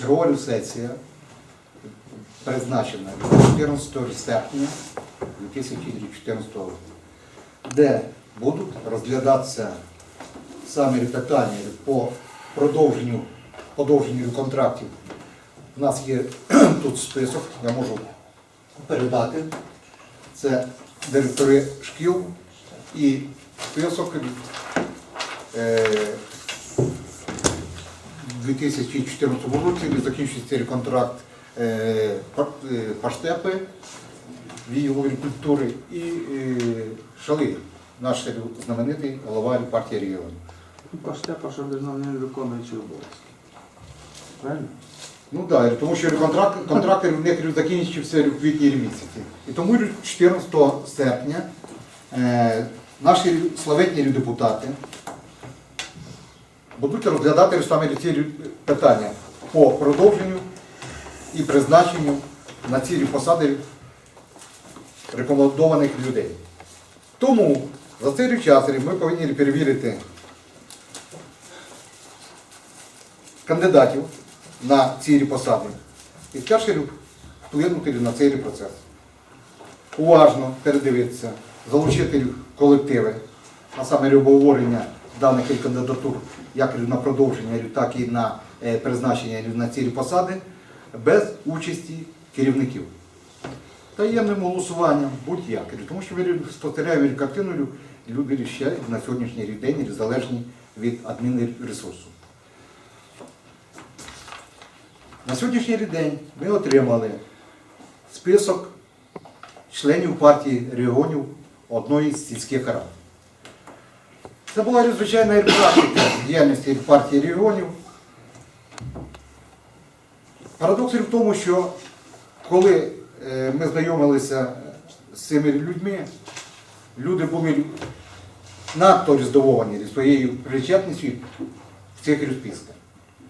чергова сесія призначена 14 серпня 2014 року, де будуть розглядатися саме питання по продовженню, подовженню контрактів. У нас є тут список, я можу передати. Це директори шкіл і список е, 2014 році де закінчується контракт е, е, Паштепи, відділу культури і е, Шали, наш знаменитий голова партії регіону. Ну, Паштепа, держав не виконуючи обов'язки. Правильно? Ну так, тому що контракт, контракт в них закінчився в квітні місяці. І тому 14 серпня е, наші славетні депутати будуть розглядати саме ці питання по продовженню і призначенню на ці посади рекомендованих людей. Тому за цей час ми повинні перевірити кандидатів на ці посади і перший вплинути на цей процес. Уважно передивитися, залучити колективи, а саме обговорення даних кандидатур як на продовження, так і на е, призначення на ці посади без участі керівників. Таємним голосуванням будь-як. Тому що ми спостерігаємо картину, люди ще на сьогоднішній день залежні від адмінресурсу. На сьогоднішній день ми отримали список членів партії регіонів одної з сільських рад. Це була надзвичайна практика діяльності партії регіонів. Парадокс в тому, що коли е, ми знайомилися з цими людьми, люди були надто здивовані своєю причетністю в цих списках.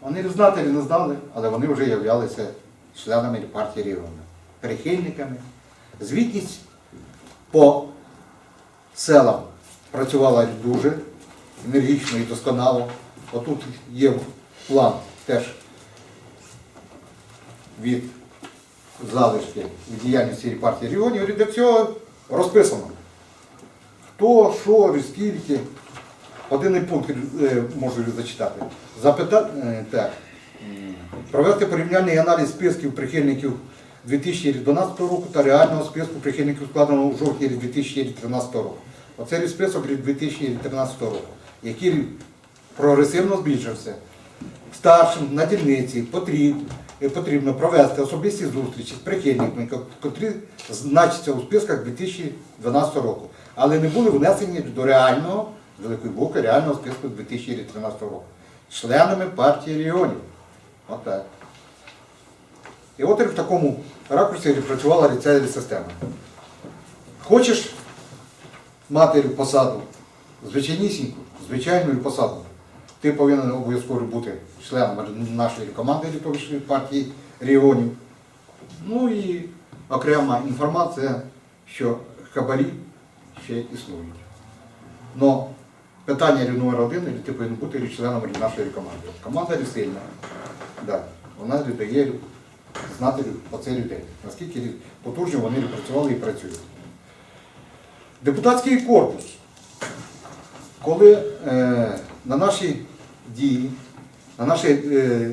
Вони знати не знали, але вони вже являлися членами партії регіону, прихильниками. Звітність по селам працювала дуже енергічно і досконало. Отут є план теж від залишки від діяльності партії регіонів, і до цього розписано. Хто, що, скільки. Один пункт е, можу зачитати. Запита... е. Провести порівняльний аналіз списків прихильників 2012 року та реального списку прихильників складеного у жовтні 2013 року. Оце список від 2013 року, який прогресивно збільшився. Старшим на дільниці потрібно, провести особисті зустрічі з прихильниками, котрі значаться у списках 2012 року, але не були внесені до реального, з великої букви, реального списку 2013 року. Членами партії регіонів. Отак. І от в такому ракурсі працювала ця система. Хочеш мати посаду, звичайнісіньку, звичайну посаду, ти повинен обов'язково бути членом нашої команди літовищної партії регіонів. Ну і окрема інформація, що хабарі ще існують. Но питання номер один, ти повинен бути членом нашої команди. Команда сильна. Да. Вона дає знати оце людей, наскільки потужно вони працювали і працюють. Депутатський корпус. Коли е, на наші дії, на наші, е,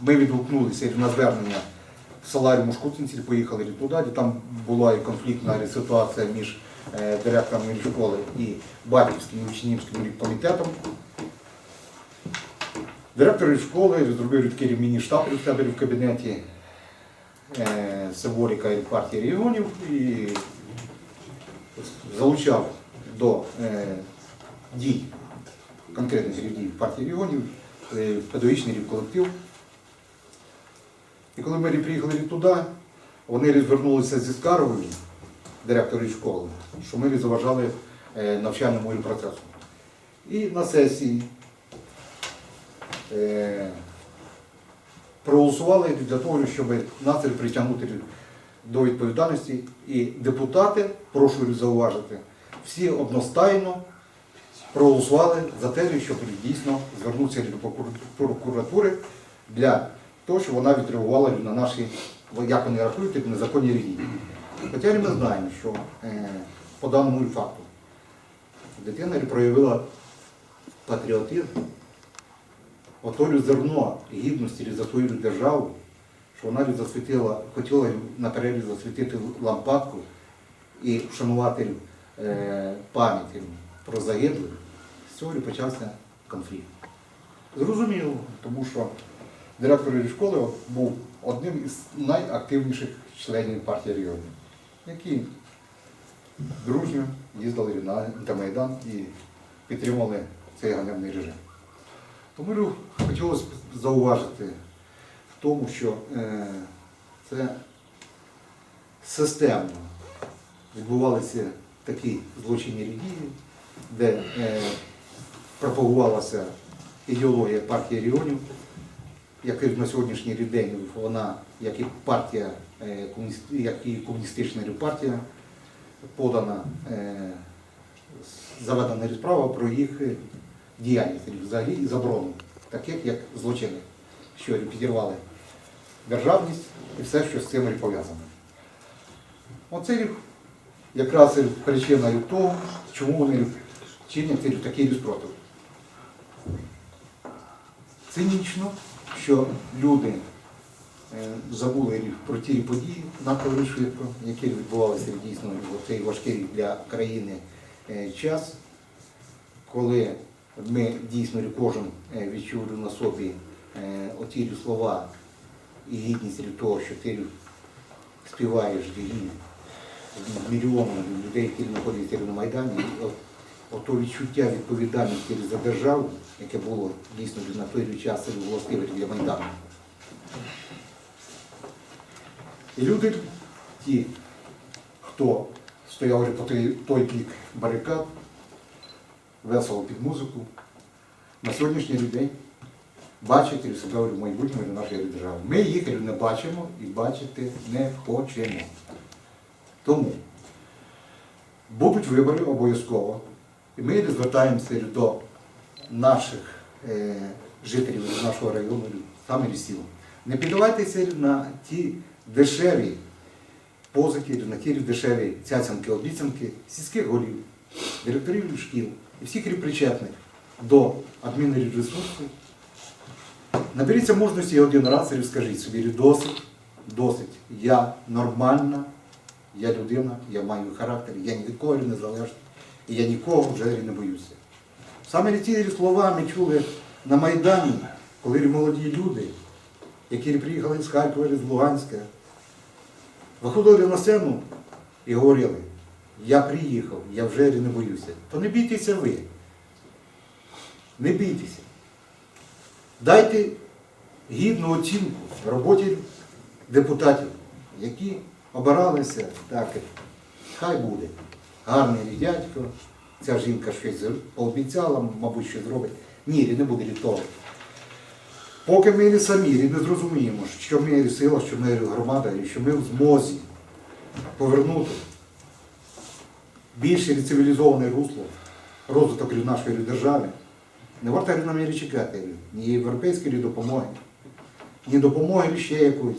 ми відгукнулися на звернення в Саларі Мушкутинці, поїхали туди, там була і конфліктна ситуація між е, директором школи і батьківським учнівським комітетом. Директор школи зробив такий мені штаб у себе в кабінеті е, Севоріка і партії регіонів і залучав до е, дій, конкретних дій партії регіонів, е, педагогічний колектив. І коли ми приїхали туди, вони звернулися зі скаргою, директори школи, що ми заважали е, навчальному процесу. І на сесії е, проголосували для того, щоб нас притягнути до відповідальності. І депутати, прошу зауважити, всі одностайно проголосували за те, щоб дійсно звернутися до прокуратури для то, що вона відреагувала на наші, як вони рахують, незаконні релігії. Хоча ми знаємо, що е, по даному факту дитина проявила патріотизм, отолю зерно гідності за свою державу, що вона засвітила, хотіла на перерві засвітити лампадку і вшанувати е, пам'ять про загиблих, з цього і почався конфлікт. Зрозуміло, тому що директор школи був одним із найактивніших членів партії регіонів, які дружньо їздили на, Майдан і підтримували цей ганебний режим. Тому хотілося б зауважити в тому, що е, це системно відбувалися такі злочинні релігії, де е, пропагувалася ідеологія партії регіонів, як і на сьогоднішній день вона, як і партія, е, як і комуністична партія, подана е, заведена справа про їх діяльність взагалі і заборону, таких як злочини, що підірвали державність і все, що з цим пов'язано. Оце якраз причина того, чому вони чинять цей- такий розпротив. Цинічно, що люди е, забули про ті події надто швидко, які відбувалися дійсно в цей важкий для країни е, час, коли ми дійсно кожен е, відчули на собі оті слова і гідність від того, що ти співаєш війні з людей, які знаходяться на Майдані, ото відчуття відповідальності за державу, яке було дійсно на той час властиве для Майдану. І люди, ті, хто стояв по той, бік барикад, весело під музику, на сьогоднішній день бачать і себе в майбутньому нашої держави. Ми їх не бачимо і бачити не хочемо. Тому будуть вибори обов'язково. І ми звертаємося до наших е, жителів нашого району, саме лісів. Не піддавайтеся на ті дешеві позики, на ті дешеві цяцянки, обіцянки сільських голів, директорів шкіл і всіх причетних до адмінресурсу. Наберіться мужності один раз і скажіть собі, досить, досить. Я нормальна, я людина, я маю характер, я ні від кого не залежу, і я нікого вже не боюся. Саме ці слова ми чули на Майдані, коли молоді люди, які приїхали з Харкова, з Луганська, виходили на сцену і говорили, я приїхав, я вже не боюся. То не бійтеся ви. Не бійтеся. Дайте гідну оцінку роботі депутатів, які обиралися, так, хай буде. Гарний дядько, ця жінка щось пообіцяла, мабуть, що зробить. Ні, не буде від. Поки ми самі не зрозуміємо, що ми сила, що ми громада, і що ми в змозі повернути більше цивілізоване русло розвиток нашої держави, не варто нам чекати ні європейської допомоги, ні допомоги ще якоїсь,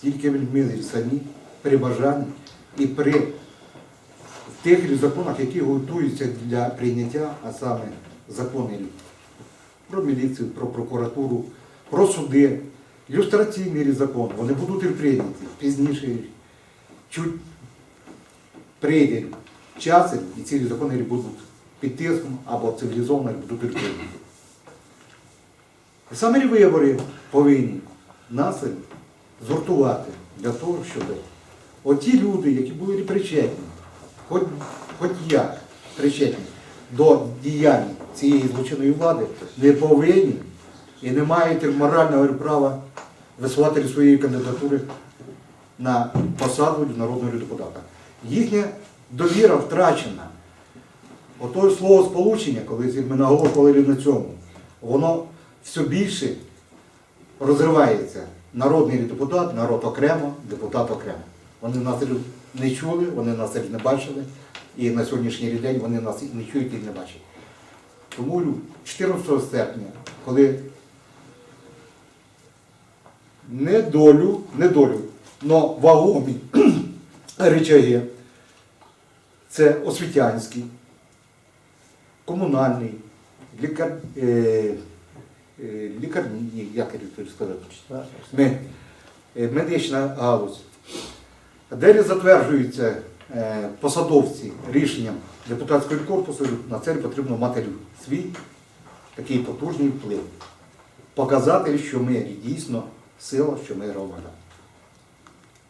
тільки ми самі при бажанні і при тих законах, які готуються для прийняття, а саме закони про міліцію, про прокуратуру, про суди, люстраційний закон, вони будуть прийняті пізніше, чуть прийде час, і ці закони будуть під тиском або цивілізовано будуть прийняті. І саме вибори повинні нас згуртувати для того, щоб оті люди, які були причетні, хоч, хоч як причетні до діянь цієї злочинної влади, не повинні і не мають морального права висувати своєї кандидатури на посаду народного депутата. Їхня довіра втрачена. Ото слово сполучення, коли ми наголошували на цьому, воно все більше розривається. Народний депутат, народ окремо, депутат окремо. Вони нас не чули, вони нас не бачили, і на сьогоднішній день вони нас і не чують і не бачать. Тому 14 серпня, коли не долю, не долю, но вагомі речаги. Це освітянський, комунальний, лікар, е, е, лікарні, як я сказати, е, медична галузь. Де затверджуються е, посадовці рішенням депутатського корпусу, на це потрібно мати свій такий потужний вплив. Показати, що ми дійсно сила, що ми громада.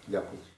Дякую.